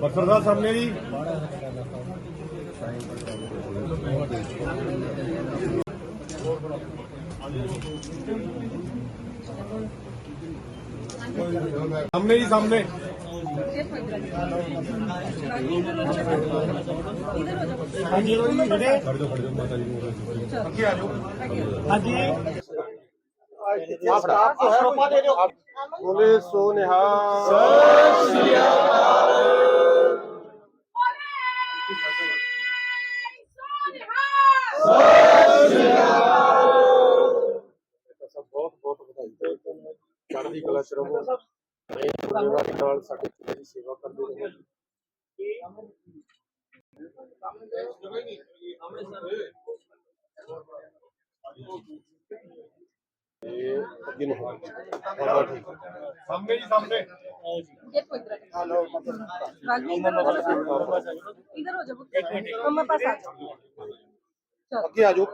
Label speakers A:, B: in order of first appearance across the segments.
A: ਬਰਸਰ ਸਾਹਿਬ ਸਾਹਮਣੇ ਜੀ ਸਾਹਮਣੇ ਜੀ ਸਾਹਮਣੇ ਹਾਂਜੀ ਜਿਹੜੇ ਖੜ ਜਾਓ ਖੜ ਜਾਓ ਮਾਤਾ ਜੀ ਨੂੰ ਅੱਗੇ ਆ ਜਾਓ ਹਾਂਜੀ ਬੋਲੇ ਸੋ ਨਿਹਾਲ ਸਭ ਬਹੁਤ ਬਹੁਤ ਵਧਾਈ ਚੜ੍ਹਦੀ ਕਲਾ ਚ ਰਹੋ ਇਹ ਜ਼ਿੰਮੇਵਾਰੀ ਨਾਲ ਸਾਡੇ ਪਿਤਾ ਦੀ ਸੇਵਾ ਕਰਦੇ ਰਹੋ ਇਹ ਅੱਗੇ ਨੂੰ ਹੋ ਗਿਆ ਠੀਕ ਸਾਹਮਣੇ ਜੀ ਸਾਹਮਣੇ
B: देखो इधर हेलो राजवी इधर हो जाओ इधर हो जाओ मम्मा पास आ जाओ चलो
A: ਅੱਗੇ ਆ ਜਾਓ।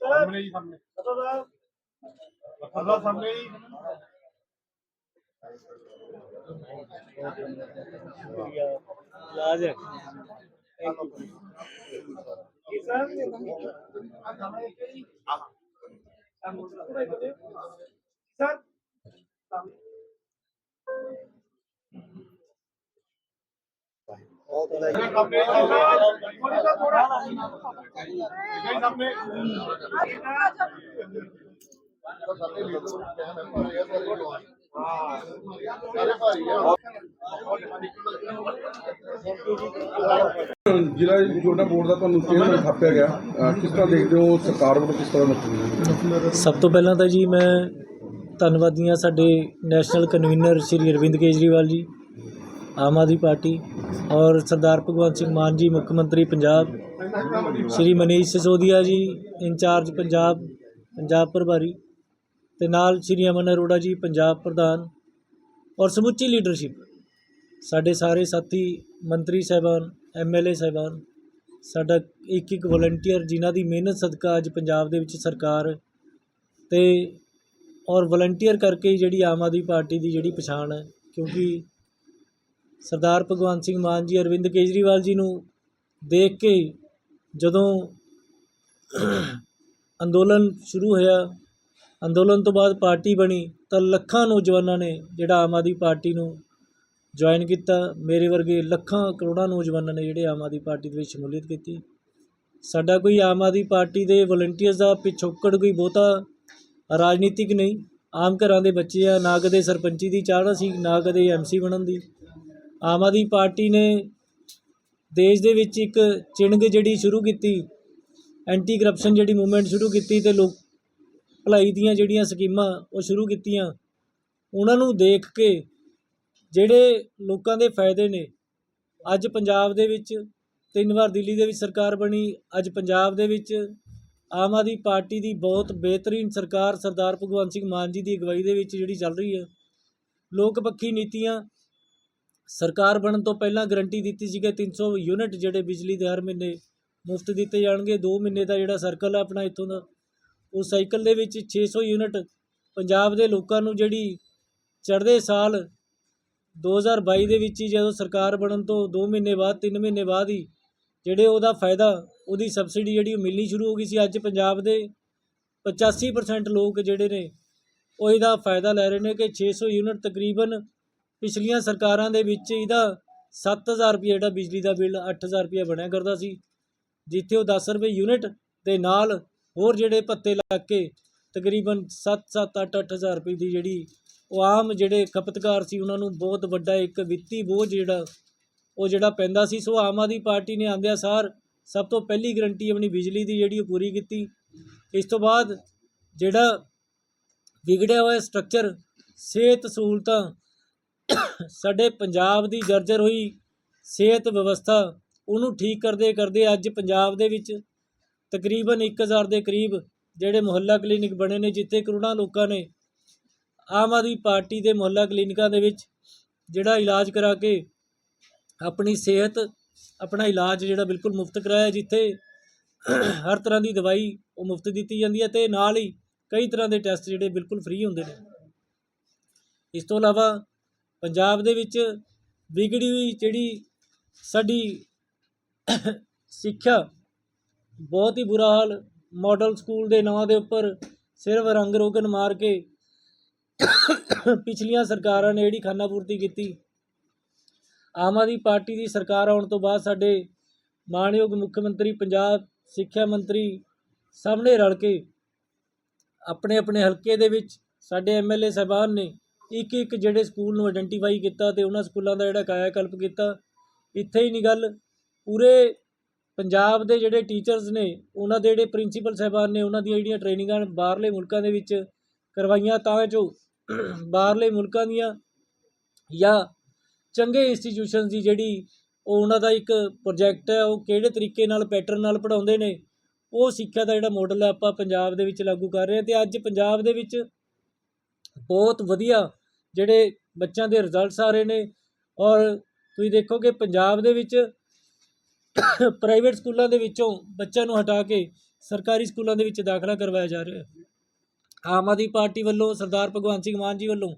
A: ਸਾਹਮਣੇ ਜੀ ਸਾਹਮਣੇ ਅੱਲਾ ਸਾਹਮਣੇ ਜੀ
C: ਲਾਜ ਜੀ
A: ਸਰ ਆ ਸਾਹਮਣੇ
B: ਜੀ। ਆ ਸਰ ਸਾਹਮਣੇ
D: ਜ਼ਿਲ੍ਹਾ ਜੋੜਾ ਬੋਰਡ ਦਾ ਤੁਹਾਨੂੰ ਚੇਅਰਮੈਨ ਥਾਪਿਆ ਗਿਆ? ਅਹ ਕਿਸ ਤਰ੍ਹਾਂ ਦੇਖਦੇ ਹੋ ਸਰਕਾਰ ਵੱਲੋਂ ਕਿਸ ਤਰ੍ਹਾਂ ਦਾ
C: ਸਭ ਤੋਂ ਪਹਿਲਾਂ ਤਾਂ ਜੀ ਮੈਂ ਧੰਨਵਾਦੀ ਹਾਂ ਸਾਡੇ ਨੈਸ਼ਨਲ ਕਨਵੀਨਰ ਸ਼੍ਰੀ ਅਰਵਿੰਦ ਕੇਜਰੀਵਾਲ ਜੀ। ਆਮ ਆਦਮੀ ਪਾਰਟੀ ਔਰ ਸਰਦਾਰ ਭਗਵੰਤ ਸਿੰਘ ਮਾਨ ਜੀ, ਮੁੱਖ ਮੰਤਰੀ ਪੰਜਾਬ, ਸ਼੍ਰੀ ਮਨੀਸ਼ ਸਿਸੋਦੀਆ ਜੀ, ਇੰਚਾਰਜ ਪੰਜਾਬ ਪੰਜਾਬ ਪ੍ਰਭਾਰੀ ਤੇ ਨਾਲ ਸ਼੍ਰੀ ਅਮਨ ਅਰੋੜਾ ਜੀ, ਪੰਜਾਬ ਪ੍ਰਧਾਨ ਔਰ ਸਮੁੱਚੀ ਲੀਡਰਸ਼ਿਪ। ਸਾਡੇ ਸਾਰੇ ਸਾਥੀ, ਮੰਤਰੀ ਸਾਹਿਬਾਨ ਐਮਐਲਏ ਸਾਹਿਬਾਨ, ਸਾਡਾ ਇੱਕ ਇੱਕ ਵਲੰਟੀਅਰ ਜਿਨ੍ਹਾਂ ਦੀ ਮਿਹਨਤ ਸਦਕਾ ਅੱਜ ਪੰਜਾਬ ਦੇ ਵਿੱਚ ਸਰਕਾਰ ਤੇ ਔਰ ਵਲੰਟੀਅਰ ਕਰਕੇ ਹੀ ਜਿਹੜੀ ਆਮ ਆਦਮੀ ਪਾਰਟੀ ਦੀ ਜਿਹੜੀ ਪਛਾਣ ਹੈ, ਕਿਉਂਕਿ ਸਰਦਾਰ ਭਗਵੰਤ ਸਿੰਘ ਮਾਨ ਜੀ, ਅਰਵਿੰਦ ਕੇਜਰੀਵਾਲ ਜੀ ਨੂੰ ਦੇਖ ਕੇ ਜਦੋਂ ਅੰਦੋਲਨ ਸ਼ੁਰੂ ਹੋਇਆ, ਅੰਦੋਲਨ ਤੋਂ ਬਾਅਦ ਪਾਰਟੀ ਬਣੀ, ਤਾਂ ਲੱਖਾਂ ਨੌਜਵਾਨਾਂ ਨੇ ਜਿਹੜਾ ਆਮ ਆਦਮੀ ਪਾਰਟੀ ਨੂੰ ਜੁਆਇਨ ਕੀਤਾ। ਮੇਰੇ ਵਰਗੇ ਲੱਖਾਂ, ਕਰੋੜਾਂ ਨੌਜਵਾਨਾਂ ਨੇ ਜਿਹੜੇ ਆਮ ਆਦਮੀ ਪਾਰਟੀ ਦੇ ਵਿੱਚ ਸ਼ਮੂਲੀਅਤ ਕੀਤੀ। ਸਾਡਾ ਕੋਈ ਆਮ ਆਦਮੀ ਪਾਰਟੀ ਦੇ ਵਲੰਟੀਅਰਸ ਦਾ ਪਿਛੋਕੜ ਕੋਈ ਬਹੁਤਾ ਰਾਜਨੀਤਿਕ ਨਹੀਂ। ਆਮ ਘਰਾਂ ਦੇ ਬੱਚੇ ਆ, ਨਾ ਕਦੇ ਸਰਪੰਚੀ ਦੀ ਚਾਹਨਾ ਸੀ, ਨਾ ਕਦੇ ਐਮਸੀ ਬਣਨ ਦੀ। ਆਮ ਆਦਮੀ ਪਾਰਟੀ ਨੇ ਦੇਸ਼ ਦੇ ਵਿੱਚ ਇੱਕ ਚਿੰਨ੍ਹ ਜਿਹੜੀ ਸ਼ੁਰੂ ਕੀਤੀ ਐਂਟੀ ਕਰਪਸ਼ਨ ਜਿਹੜੀ ਮੂਵਮੈਂਟ ਸ਼ੁਰੂ ਕੀਤੀ ਤੇ ਲੋਕ ਭਲਾਈ ਦੀਆਂ ਜਿਹੜੀਆਂ ਸਕੀਮਾਂ ਉਹ ਸ਼ੁਰੂ ਕੀਤੀਆਂ, ਉਹਨਾਂ ਨੂੰ ਦੇਖ ਕੇ ਜਿਹੜੇ ਲੋਕਾਂ ਦੇ ਫਾਇਦੇ ਨੇ, ਅੱਜ ਪੰਜਾਬ ਦੇ ਵਿੱਚ ਤਿੰਨ ਵਾਰ ਦਿੱਲੀ ਦੇ ਵਿੱਚ ਸਰਕਾਰ ਬਣੀ, ਅੱਜ ਪੰਜਾਬ ਦੇ ਵਿੱਚ ਆਮ ਆਦਮੀ ਪਾਰਟੀ ਦੀ ਬਹੁਤ ਬਿਹਤਰੀਨ ਸਰਕਾਰ ਸਰਦਾਰ ਭਗਵੰਤ ਸਿੰਘ ਮਾਨ ਜੀ ਦੀ ਅਗਵਾਈ ਦੇ ਵਿੱਚ ਜਿਹੜੀ ਚੱਲ ਰਹੀ ਹੈ, ਲੋਕ ਪੱਖੀ ਨੀਤੀਆਂ ਸਰਕਾਰ ਬਣਨ ਤੋਂ ਪਹਿਲਾਂ ਗਰੰਟੀ ਦਿੱਤੀ ਸੀ ਸੀਗਾ 300 ਯੂਨਿਟ ਜਿਹੜੇ ਬਿਜਲੀ ਦੇ ਹਰ ਮਹੀਨੇ ਮੁਫਤ ਦਿੱਤੇ ਜਾਣਗੇ। 2 ਮਹੀਨੇ ਦਾ ਜਿਹੜਾ ਸਰਕਲ ਹੈ ਆਪਣਾ ਇੱਥੋਂ ਦਾ ਉਸ ਸਾਈਕਲ ਦੇ ਵਿੱਚ 600 ਯੂਨਿਟ ਪੰਜਾਬ ਦੇ ਲੋਕਾਂ ਨੂੰ ਜਿਹੜੀ ਚੜ੍ਹਦੇ ਸਾਲ 2022 ਦੇ ਵਿੱਚ ਹੀ ਜਦੋਂ ਸਰਕਾਰ ਬਣਨ ਤੋਂ 2 ਮਹੀਨੇ ਬਾਅਦ 3 ਮਹੀਨੇ ਬਾਅਦ ਹੀ ਜਿਹੜੇ ਉਹਦਾ ਫਾਇਦਾ, ਉਹਦੀ ਸਬਸਿਡੀ ਜਿਹੜੀ ਉਹ ਮਿਲਣੀ ਸ਼ੁਰੂ ਹੋ ਗਈ ਸੀ। ਅੱਜ ਪੰਜਾਬ ਦੇ 85% ਲੋਕ ਜਿਹੜੇ ਨੇ, ਉਹ ਇਹਦਾ ਫਾਇਦਾ ਲੈ ਰਹੇ ਨੇ ਕਿ 600 ਯੂਨਿਟ ਤਕਰੀਬਨ ਪਿਛਲੀਆਂ ਸਰਕਾਰਾਂ ਦੇ ਵਿੱਚ ਇਹਦਾ 7000 ਰੁਪਏ ਜਿਹੜਾ ਬਿਜਲੀ ਦਾ ਬਿੱਲ 8000 ਰੁਪਏ ਬਣਿਆ ਕਰਦਾ ਸੀ। ਜਿੱਥੇ ਉਹ 10 ਰੁਪਏ ਯੂਨਿਟ ਦੇ ਨਾਲ ਹੋਰ ਜਿਹੜੇ ਭੱਤੇ ਲੱਗ ਕੇ ਤਕਰੀਬਨ 7-7 8-8000 ਰੁਪਏ ਦੀ ਜਿਹੜੀ ਉਹ ਆਮ ਜਿਹੜੇ ਖਪਤਕਾਰ ਸੀ, ਉਹਨਾਂ ਨੂੰ ਬਹੁਤ ਵੱਡਾ ਇੱਕ ਵਿੱਤੀ ਬੋਝ ਜਿਹੜਾ ਉਹ ਜਿਹੜਾ ਪੈਂਦਾ ਸੀ। ਸੋ ਆਮ ਆਦਮੀ ਪਾਰਟੀ ਨੇ ਆਂਦਿਆਂ ਸਾਰ ਸਭ ਤੋਂ ਪਹਿਲੀ ਗਰੰਟੀ ਆਪਣੀ ਬਿਜਲੀ ਦੀ ਜਿਹੜੀ ਉਹ ਪੂਰੀ ਕੀਤੀ। ਇਸ ਤੋਂ ਬਾਅਦ ਜਿਹੜਾ ਵਿਗੜਿਆ ਹੋਇਆ ਸਟਰਕਚਰ, ਸਿਹਤ ਸਹੂਲਤਾਂ ਸਾਡੇ ਪੰਜਾਬ ਦੀ ਜਰਜਰ ਹੋਈ ਸਿਹਤ ਵਿਵਸਥਾ, ਉਹਨੂੰ ਠੀਕ ਕਰਦੇ ਕਰਦੇ ਅੱਜ ਪੰਜਾਬ ਦੇ ਵਿੱਚ ਤਕਰੀਬਨ 1000 ਦੇ ਕਰੀਬ ਜਿਹੜੇ ਮੁਹੱਲਾ ਕਲੀਨਿਕ ਬਣੇ ਨੇ, ਜਿੱਥੇ ਕਰੋੜਾਂ ਲੋਕਾਂ ਨੇ ਆਮ ਆਦਮੀ ਪਾਰਟੀ ਦੇ ਮੁਹੱਲਾ ਕਲੀਨਿਕਾਂ ਦੇ ਵਿੱਚ ਜਿਹੜਾ ਇਲਾਜ ਕਰਾ ਕੇ ਆਪਣੀ ਸਿਹਤ, ਆਪਣਾ ਇਲਾਜ ਜਿਹੜਾ ਬਿਲਕੁਲ ਮੁਫਤ ਕਰਾਇਆ, ਜਿੱਥੇ ਹਰ ਤਰ੍ਹਾਂ ਦੀ ਦਵਾਈ ਉਹ ਮੁਫਤ ਦਿੱਤੀ ਜਾਂਦੀ ਹੈ ਤੇ ਨਾਲ ਹੀ ਕਈ ਤਰ੍ਹਾਂ ਦੇ ਟੈਸਟ ਜਿਹੜੇ ਬਿਲਕੁਲ ਫ੍ਰੀ ਹੁੰਦੇ ਨੇ। ਇਸ ਤੋਂ ਇਲਾਵਾ ਪੰਜਾਬ ਦੇ ਵਿੱਚ ਵਿਗੜੀ ਹੋਈ ਜਿਹੜੀ ਸਾਡੀ ਸਿੱਖਿਆ, ਬਹੁਤ ਹੀ ਬੁਰਾ ਹਾਲ ਮਾਡਲ ਸਕੂਲ ਦੇ ਨਾਂ ਦੇ ਉੱਪਰ ਸਿਰਫ ਰੰਗ ਰੋਗਨ ਮਾਰ ਕੇ ਪਿਛਲੀਆਂ ਸਰਕਾਰਾਂ ਨੇ ਜਿਹੜੀ ਖਾਨਾ ਪੂਰਤੀ ਕੀਤੀ। ਆਮ ਆਦਮੀ ਪਾਰਟੀ ਦੀ ਸਰਕਾਰ ਆਉਣ ਤੋਂ ਬਾਅਦ ਸਾਡੇ ਮਾਣਯੋਗ ਮੁੱਖ ਮੰਤਰੀ, ਪੰਜਾਬ ਸਿੱਖਿਆ ਮੰਤਰੀ ਸਾਹਮਣੇ ਰਲ ਕੇ ਆਪਣੇ ਆਪਣੇ ਹਲਕੇ ਦੇ ਵਿੱਚ ਸਾਡੇ ਐਮਐਲਏ ਸਾਹਿਬਾਨ ਨੇ ਇੱਕ ਇੱਕ ਜਿਹੜੇ ਸਕੂਲ ਨੂੰ ਆਇਡੈਂਟੀਫਾਈ ਕੀਤਾ ਤੇ ਉਹਨਾਂ ਸਕੂਲਾਂ ਦਾ ਜਿਹੜਾ ਕਾਇਆਕਲਪ ਕੀਤਾ, ਇੱਥੇ ਹੀ ਨਹੀਂ ਗੱਲ, ਪੂਰੇ ਪੰਜਾਬ ਦੇ ਜਿਹੜੇ ਟੀਚਰਸ ਨੇ, ਉਹਨਾਂ ਦੇ ਜਿਹੜੇ ਪ੍ਰਿੰਸੀਪਲ ਸਾਹਿਬਾਨ ਨੇ, ਉਹਨਾਂ ਦੀਆਂ ਜਿਹੜੀਆਂ ਟ੍ਰੇਨਿੰਗਾਂ ਬਾਹਰਲੇ ਮੁਲਕਾਂ ਦੇ ਵਿੱਚ ਕਰਵਾਈਆਂ, ਤਾਂ ਜੋ ਬਾਹਰਲੇ ਮੁਲਕਾਂ ਦੀਆਂ ਜਾਂ ਚੰਗੇ ਇੰਸਟੀਟਿਊਸ਼ਨਸ ਦੀ ਜਿਹੜੀ ਉਹ ਉਹਨਾਂ ਦਾ ਇੱਕ ਪ੍ਰੋਜੈਕਟ ਹੈ, ਉਹ ਕਿਹੜੇ ਤਰੀਕੇ ਨਾਲ ਪੈਟਰਨ ਨਾਲ ਪੜ੍ਹਾਉਂਦੇ ਨੇ, ਉਹ ਸਿੱਖਿਆ ਦਾ ਜਿਹੜਾ ਮਾਡਲ ਹੈ, ਆਪਾਂ ਪੰਜਾਬ ਦੇ ਵਿੱਚ ਲਾਗੂ ਕਰ ਰਹੇ ਹਾਂ ਤੇ ਅੱਜ ਪੰਜਾਬ ਦੇ ਵਿੱਚ ਬਹੁਤ ਵਧੀਆ ਜਿਹੜੇ ਬੱਚਿਆਂ ਦੇ ਰਿਜ਼ਲਟਸ ਆ ਰਹੇ ਨੇ ਔਰ ਤੁਸੀਂ ਦੇਖੋਗੇ ਪੰਜਾਬ ਦੇ ਵਿੱਚ ਪ੍ਰਾਈਵੇਟ ਸਕੂਲਾਂ ਦੇ ਵਿੱਚੋਂ ਬੱਚਿਆਂ ਨੂੰ ਹਟਾ ਕੇ ਸਰਕਾਰੀ ਸਕੂਲਾਂ ਦੇ ਵਿੱਚ ਦਾਖਲਾ ਕਰਵਾਇਆ ਜਾ ਰਿਹਾ ਹੈ। ਆਮ ਆਦਮੀ ਪਾਰਟੀ ਵੱਲੋਂ ਸਰਦਾਰ ਭਗਵੰਤ ਸਿੰਘ ਮਾਨ ਜੀ ਵੱਲੋਂ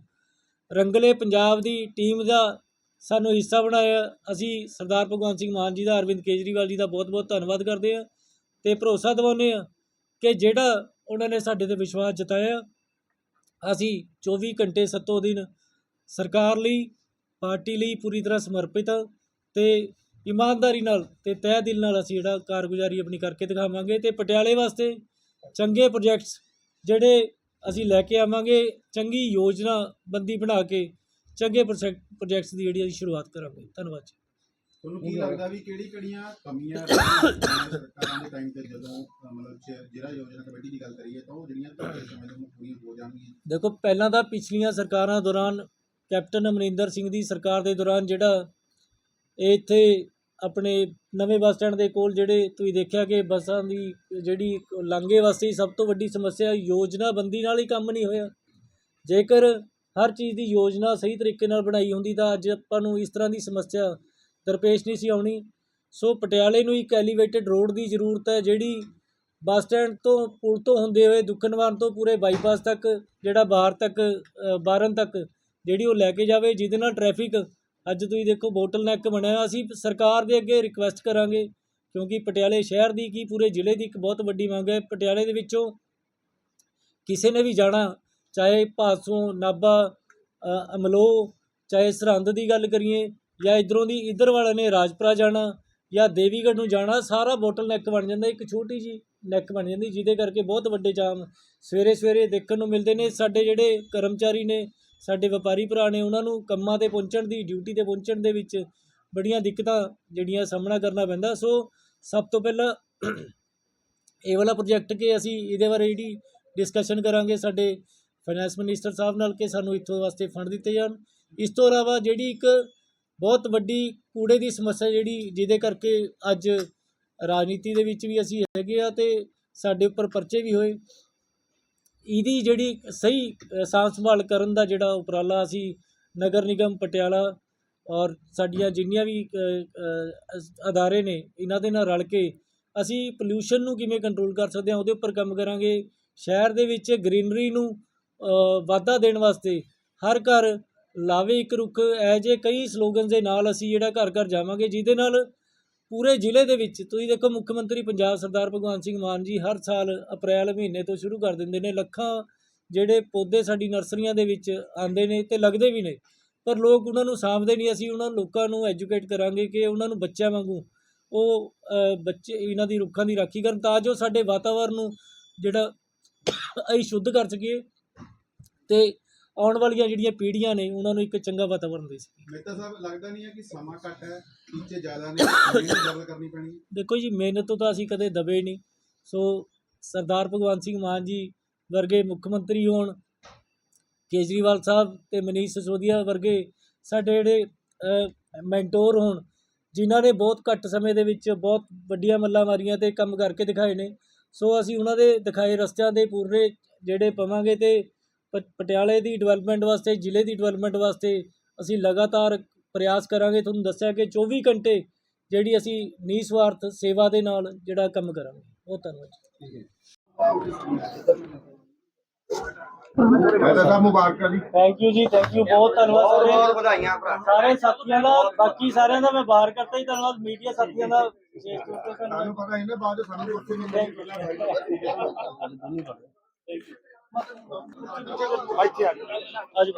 C: ਰੰਗਲੇ ਪੰਜਾਬ ਦੀ ਟੀਮ ਦਾ ਸਾਨੂੰ ਹਿੱਸਾ ਬਣਾਇਆ। ਅਸੀਂ ਸਰਦਾਰ ਭਗਵੰਤ ਸਿੰਘ ਮਾਨ ਜੀ ਦਾ, ਅਰਵਿੰਦ ਕੇਜਰੀਵਾਲ ਜੀ ਦਾ ਬਹੁਤ-ਬਹੁਤ ਧੰਨਵਾਦ ਕਰਦੇ ਹਾਂ ਤੇ ਭਰੋਸਾ ਦਿਵਾਉਂਦੇ ਹਾਂ ਕਿ ਜਿਹੜਾ ਉਹਨਾਂ ਨੇ ਸਾਡੇ ਤੇ ਵਿਸ਼ਵਾਸ ਜਤਾਇਆ ਅਸੀਂ 24 ਘੰਟੇ ਸੱਤੋਂ ਦਿਨ ਸਰਕਾਰ ਲਈ, ਪਾਰਟੀ ਲਈ ਪੂਰੀ ਤਰ੍ਹਾਂ ਸਮਰਪਿਤ ਹਾਂ ਤੇ ਇਮਾਨਦਾਰੀ ਨਾਲ ਤੇ ਤਹਿ ਦਿਲ ਨਾਲ ਅਸੀਂ ਜਿਹੜਾ ਕਾਰਗੁਜ਼ਾਰੀ ਆਪਣੀ ਕਰਕੇ ਦਿਖਾਵਾਂਗੇ ਤੇ ਪਟਿਆਲੇ ਵਾਸਤੇ ਚੰਗੇ ਪ੍ਰੋਜੈਕਟਸ ਜਿਹੜੇ ਅਸੀਂ ਲੈ ਕੇ ਆਵਾਂਗੇ, ਚੰਗੀ ਯੋਜਨਾ ਬੰਦੀ ਬਣਾ ਕੇ, ਚੰਗੇ ਪ੍ਰੋਜੈਕਟਸ ਦੀ ਜਿਹੜੀ ਅਸੀਂ ਸ਼ੁਰੂਆਤ ਕਰਾਂਗੇ। ਧੰਨਵਾਦ ਜੀ।
E: ਤੁਹਾਨੂੰ ਕੀ ਲੱਗਦਾ ਵੀ ਕਿਹੜੀ ਕਿਹੜੀਆਂ ਕਮੀਆਂ ਸਰਕਾਰਾਂ ਦੇ ਟਾਈਮ ਤੇ ਜਦੋਂ ਮਤਲਬ ਜਿਹੜਾ ਯੋਜਨਾ ਕਮੇਟੀ ਦੀ ਗੱਲ ਕਰੀਏ ਤਾਂ ਉਹ ਜਿਹੜੀਆਂ ਤੁਹਾਡੇ ਸਮੇਂ ਤੋਂ ਪੂਰੀਆਂ ਹੋ ਜਾਣਗੀਆਂ।
C: ਦੇਖੋ ਪਹਿਲਾਂ ਤਾਂ ਪਿਛਲੀਆਂ ਸਰਕਾਰਾਂ ਦੌਰਾਨ ਕੈਪਟਨ ਅਮਰਿੰਦਰ ਸਿੰਘ ਦੀ ਸਰਕਾਰ ਦੇ ਦੌਰਾਨ ਜਿਹੜਾ ਇੱਥੇ ਆਪਣੇ ਨਵੇਂ ਬੱਸ ਸਟੈਂਡ ਦੇ ਕੋਲ ਜਿਹੜੇ ਤੁਸੀਂ ਦੇਖਿਆ ਕਿ ਬੱਸਾਂ ਦੀ ਜਿਹੜੀ ਲਾਂਘੇ ਵਾਸਤੇ ਸਭ ਤੋਂ ਵੱਡੀ ਸਮੱਸਿਆ ਯੋਜਨਾਬੰਦੀ ਨਾਲ ਹੀ ਕੰਮ ਨਹੀਂ ਹੋਇਆ। ਜੇਕਰ ਹਰ ਚੀਜ਼ ਦੀ ਯੋਜਨਾ ਸਹੀ ਤਰੀਕੇ ਨਾਲ ਬਣਾਈ ਹੁੰਦੀ ਤਾਂ ਅੱਜ ਆਪਾਂ ਨੂੰ ਇਸ ਤਰ੍ਹਾਂ ਦੀ ਸਮੱਸਿਆ ਦਰਪੇਸ਼ ਨਹੀਂ ਸੀ ਆਉਣੀ। ਸੋ ਪਟਿਆਲੇ ਨੂੰ ਇੱਕ ਐਲੀਵੇਟਡ ਰੋਡ ਦੀ ਜ਼ਰੂਰਤ ਹੈ ਜਿਹੜੀ ਬੱਸ ਸਟੈਂਡ ਤੋਂ ਪੁਲ ਤੋਂ ਹੁੰਦੇ ਹੋਏ ਦੁੱਖਨਵਾਨ ਤੋਂ ਪੂਰੇ ਬਾਈਪਾਸ ਤੱਕ ਜਿਹੜਾ ਬਾਹਰ ਤੱਕ ਬਾਰਨ ਤੱਕ ਜਿਹੜੀ ਉਹ ਲੈ ਕੇ ਜਾਵੇ ਜਿਹਦੇ ਨਾਲ ਟ੍ਰੈਫਿਕ ਅੱਜ ਤੁਸੀਂ ਦੇਖੋ ਬੋਟਲ ਨੈਕ ਬਣਿਆ ਅਸੀਂ ਸਰਕਾਰ ਦੇ ਅੱਗੇ ਰਿਕੁਐਸਟ ਕਰਾਂਗੇ ਕਿਉਂਕਿ ਪਟਿਆਲੇ ਸ਼ਹਿਰ ਦੀ ਕੀ ਪੂਰੇ ਜ਼ਿਲ੍ਹੇ ਦੀ ਇੱਕ ਬਹੁਤ ਵੱਡੀ ਮੰਗ ਹੈ। ਪਟਿਆਲੇ ਦੇ ਵਿੱਚੋਂ ਕਿਸੇ ਨੇ ਵੀ ਜਾਣਾ ਚਾਹੇ ਭਾਸੋਂ ਨਾਭਾ ਅ, ਅਮਲੋਹ ਚਾਹੇ ਸਰਹੰਦ ਦੀ ਗੱਲ ਕਰੀਏ ਜਾਂ ਇਧਰੋਂ ਦੀ ਇਧਰ ਵਾਲੇ ਨੇ ਰਾਜਪੁਰਾ ਜਾਣਾ ਜਾਂ ਦੇਵੀਗੜ੍ਹ ਨੂੰ ਜਾਣਾ, ਸਾਰਾ ਬੋਟਲ ਨੈਕ ਬਣ ਜਾਂਦਾ, ਇੱਕ ਛੋਟੀ ਜੀ ਨੈਕ ਬਣ ਜਾਂਦੀ, ਜਿਹਦੇ ਕਰਕੇ ਬਹੁਤ ਵੱਡੇ ਜਾਮ ਸਵੇਰੇ ਸਵੇਰੇ ਦੇਖਣ ਨੂੰ ਮਿਲਦੇ ਨੇ। ਸਾਡੇ ਜਿਹੜੇ ਕਰਮਚਾਰੀ ਨੇ, ਸਾਡੇ ਵਪਾਰੀ ਭਰਾ ਨੇ, ਉਹਨਾਂ ਨੂੰ ਕੰਮਾਂ ਤੇ ਪਹੁੰਚਣ ਦੀ ਡਿਊਟੀ ਤੇ ਪਹੁੰਚਣ ਦੇ ਵਿੱਚ ਬੜੀਆਂ ਦਿੱਕਤਾਂ ਜਿਹੜੀਆਂ ਸਾਹਮਣਾ ਕਰਨਾ ਪੈਂਦਾ। ਸੋ ਸਭ ਤੋਂ ਪਹਿਲਾਂ ਇਹ ਵਾਲਾ ਪ੍ਰੋਜੈਕਟ ਕਿ ਅਸੀਂ ਇਹਦੇ ਬਾਰੇ ਜਿਹੜੀ ਡਿਸਕਸ਼ਨ ਕਰਾਂਗੇ, ਸਾਡੇ ਫਾਈਨੈਂਸ ਮਿਨਿਸਟਰ ਸਾਹਿਬ ਨਾਲ ਕਿ ਸਾਨੂੰ ਇੱਥੋਂ ਵਾਸਤੇ ਫੰਡ ਦਿੱਤੇ ਜਾਣ। ਇਸ ਤੋਂ ਇਲਾਵਾ ਜਿਹੜੀ ਇੱਕ ਬਹੁਤ ਵੱਡੀ ਕੂੜੇ ਦੀ ਸਮੱਸਿਆ ਜਿਹੜੀ, ਜਿਹਦੇ ਕਰਕੇ ਅੱਜ ਰਾਜਨੀਤੀ ਦੇ ਵਿੱਚ ਵੀ ਅਸੀਂ ਹੈਗੇ ਆ ਤੇ ਸਾਡੇ ਉੱਪਰ ਪਰਚੇ ਵੀ ਹੋਏ। ਇਹਦੀ ਜਿਹੜੀ ਸਹੀ ਸਾਂਭ ਸੰਭਾਲ ਕਰਨ ਦਾ ਜਿਹੜਾ ਉਪਰਾਲਾ ਅਸੀਂ ਨਗਰ ਨਿਗਮ, ਪਟਿਆਲਾ ਔਰ ਸਾਡੀਆਂ ਜਿੰਨੀਆਂ ਵੀ ਅਦਾਰੇ ਨੇ, ਇਹਨਾਂ ਦੇ ਨਾਲ ਰਲ ਕੇ ਅਸੀਂ ਪੋਲਿਊਸ਼ਨ ਨੂੰ ਕਿਵੇਂ ਕੰਟਰੋਲ ਕਰ ਸਕਦੇ ਹਾਂ, ਉਹਦੇ ਉੱਪਰ ਕੰਮ ਕਰਾਂਗੇ। ਸ਼ਹਿਰ ਦੇ ਵਿੱਚ ਗ੍ਰੀਨਰੀ ਨੂੰ ਵਾਧਾ ਦੇਣ ਵਾਸਤੇ ਹਰ ਘਰ ਲਾਵੇ ਇੱਕ ਰੁੱਖ ਐ ਜੇ ਕਈ ਸਲੋਗਨਸ ਦੇ ਨਾਲ ਅਸੀਂ ਜਿਹੜਾ ਘਰ ਘਰ ਜਾਵਾਂਗੇ, ਜਿਹਦੇ ਨਾਲ ਪੂਰੇ ਜ਼ਿਲ੍ਹੇ ਦੇ ਵਿੱਚ, ਤੁਸੀਂ ਦੇਖੋ ਮੁੱਖ ਮੰਤਰੀ ਪੰਜਾਬ ਸਰਦਾਰ ਭਗਵੰਤ ਸਿੰਘ ਮਾਨ ਜੀ ਹਰ ਸਾਲ ਅਪ੍ਰੈਲ ਮਹੀਨੇ ਤੋਂ ਸ਼ੁਰੂ ਕਰ ਦਿੰਦੇ ਨੇ, ਲੱਖਾਂ ਜਿਹੜੇ ਪੌਦੇ ਸਾਡੀ ਨਰਸਰੀਆਂ ਦੇ ਵਿੱਚ ਆਉਂਦੇ ਨੇ ਤੇ ਲੱਗਦੇ ਵੀ ਨੇ, ਪਰ ਲੋਕ ਉਹਨਾਂ ਨੂੰ ਸਾਂਭਦੇ ਨਹੀਂ, ਅਸੀਂ ਉਹਨਾਂ ਲੋਕਾਂ ਨੂੰ ਐਜੂਕੇਟ ਕਰਾਂਗੇ ਕਿ ਉਹਨਾਂ ਨੂੰ ਬੱਚਿਆਂ ਵਾਂਗੂ ਉਹ ਬੱਚੇ ਇਹਨਾਂ ਦੀ ਰੁੱਖਾਂ ਦੀ ਰਾਖੀ ਕਰਨ ਤਾਂ ਜੋ ਸਾਡੇ ਵਾਤਾਵਰਨ ਨੂੰ ਜਿਹੜਾ ਅਸੀਂ ਸ਼ੁੱਧ ਕਰ ਸਕੀਏ ਤੇ ਆਉਣ ਵਾਲੀਆਂ ਜਿਹੜੀਆਂ ਪੀੜ੍ਹੀਆਂ ਨੇ ਉਹਨਾਂ ਨੂੰ ਇੱਕ ਚੰਗਾ ਵਾਤਾਵਰਨ ਦੇ ਸਕੀਏ।
E: ਮਹਿਤਾ ਸਾਹਿਬ ਲੱਗਦਾ ਨਹੀਂ ਹੈ ਕਿ ਸਮਾਂ ਘੱਟ ਹੈ? ਟੀਚੇ ਜ਼ਿਆਦਾ ਨੇ ਮਿਹਨਤ ਜ਼ਿਆਦਾ ਕਰਨੀ ਪੈਣੀ ਹੈ?
C: ਦੇਖੋ ਜੀ ਮਿਹਨਤ ਤੋਂ ਤਾਂ ਅਸੀਂ ਕਦੇ ਦਬੇ ਨਹੀਂ। ਸੋ ਸਰਦਾਰ ਭਗਵੰਤ ਸਿੰਘ ਮਾਨ ਜੀ ਵਰਗੇ ਮੁੱਖ ਮੰਤਰੀ ਹੋਣ ਕੇਜਰੀਵਾਲ ਸਾਹਿਬ ਤੇ ਮਨੀਸ਼ ਸਿਸੋਦੀਆ ਵਰਗੇ ਸਾਡੇ ਜਿਹੜੇ ਮੈਂਟੋਰ ਹੋਣ ਜਿਨ੍ਹਾਂ ਨੇ ਬਹੁਤ ਘੱਟ ਸਮੇਂ ਦੇ ਵਿੱਚ ਬਹੁਤ ਵੱਡੀਆਂ ਮੱਲਾਂ ਮਾਰੀਆਂ ਤੇ ਕੰਮ ਕਰਕੇ ਦਿਖਾਏ ਨੇ। ਸੋ ਅਸੀਂ ਉਹਨਾਂ ਦੇ ਦਿਖਾਏ ਰਸਤਿਆਂ ਦੇ ਪੂਰੇ ਜਿਹੜੇ ਪਵਾਂਗੇ ਤੇ ਪਟਿਆਲੇ ਦੀ ਡਿਵੈਲਪਮੈਂਟ ਵਾਸਤੇ ਜ਼ਿਲ੍ਹੇ ਦੀ ਡਿਵੈਲਪਮੈਂਟ ਵਾਸਤੇ ਅਸੀਂ ਲਗਾਤਾਰ ਪ੍ਰਯਾਸ ਕਰਾਂਗੇ। ਤੁਹਾਨੂੰ ਦੱਸਿਆ ਕਿ 24 ਘੰਟੇ ਜਿਹੜੀ ਅਸੀਂ ਨਿਸਵਾਰਥ ਸੇਵਾ ਦੇ ਨਾਲ ਜਿਹੜਾ ਕੰਮ ਕਰਾਂਗੇ। ਬਹੁਤ ਧੰਨਵਾਦ
E: ਠੀਕ ਹੈ ਮੈਂ ਤਾਂ ਮੁਬਾਰਕਾਂ ਜੀ।
C: ਥੈਂਕ ਯੂ ਜੀ ਥੈਂਕ ਯੂ ਬਹੁਤ ਧੰਨਵਾਦ ਸਾਰੇ। ਬਹੁਤ ਵਧਾਈਆਂ ਸਾਰੇ ਸਾਥੀਆਂ ਦਾ ਬਾਕੀ ਸਾਰਿਆਂ ਦਾ ਮੈਂ ਬਾਹਰ ਕਰਤਾ ਹੀ ਧੰਨਵਾਦ। ਮੀਡੀਆ ਸਾਥੀਆਂ ਦਾ ਵਿਸ਼ੇਸ਼ ਤੌਰ ਤੇ ਧੰਨਵਾਦ
E: ਸਾਨੂੰ ਪਤਾ ਨਹੀਂ ਨਾ ਬਾਅਦ ਸਾਨੂੰ ਕੁਝ ਨਹੀਂ ਮਿਲਿਆ
C: ਅੱਜ